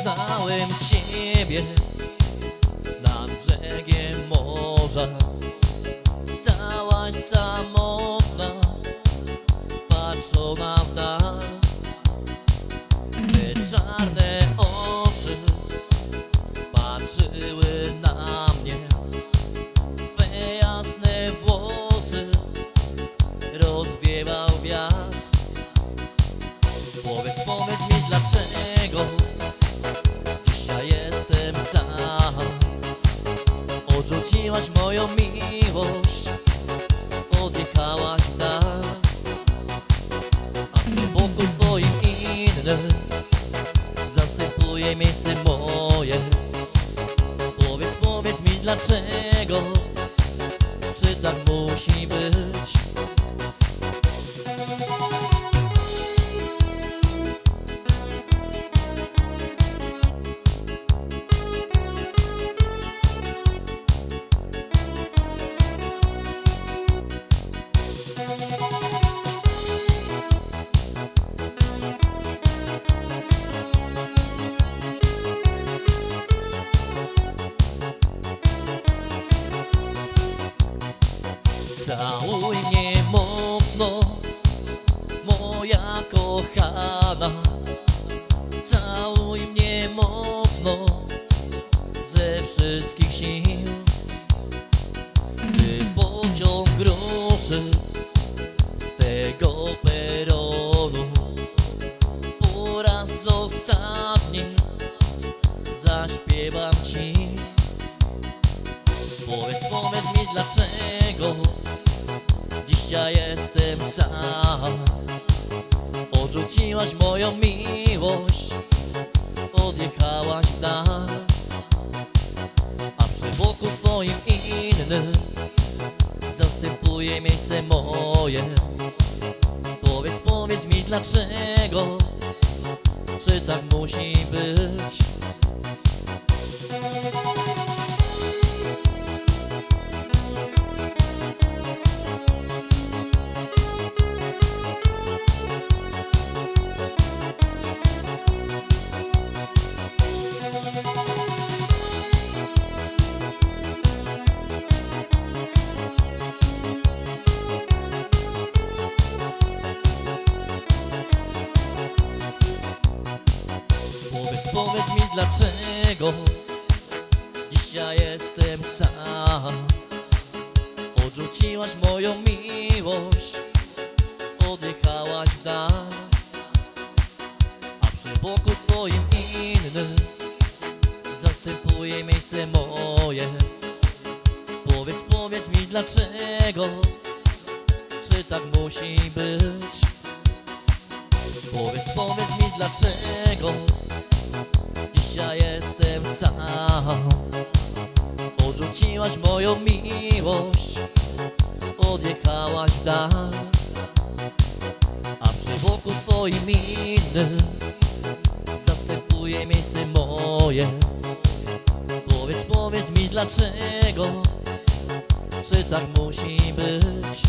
Poznałem Ciebie thousand moją miłość Odjechałaś dal A w boku twoim inny Zastępuje miejsce moje. Powiedz, powiedz mi dlaczego Czy tak musi być Całuj mnie mocno, moja kochana. Całuj mnie mocno, ze wszystkich sił. By pociąg ruszy z tego peronu Po raz ostatni zaśpiewam Ci. Powiedz, powiedz mi dlaczego Dzisiaj jestem sam. Odrzuciłaś moją miłość. Odjechałaś dal A przy boku twoim inny Zastępuje miejsce moje. Powiedz, powiedz mi dlaczego Czy tak musi być Powiedz, mi dlaczego Dzisiaj jestem sam? Odrzuciłaś moją miłość Odjechałaś w dal A przy boku twoim inny Zastępuje miejsce moje. Powiedz, powiedz mi dlaczego Czy tak musi być? Powiedz, powiedz mi dlaczego Dzisiaj jestem sam. Odrzuciłaś moją miłość. Odjechałaś dal A przy boku twoim inny Zastępuje miejsce moje. Powiedz, powiedz mi dlaczego Czy tak musi być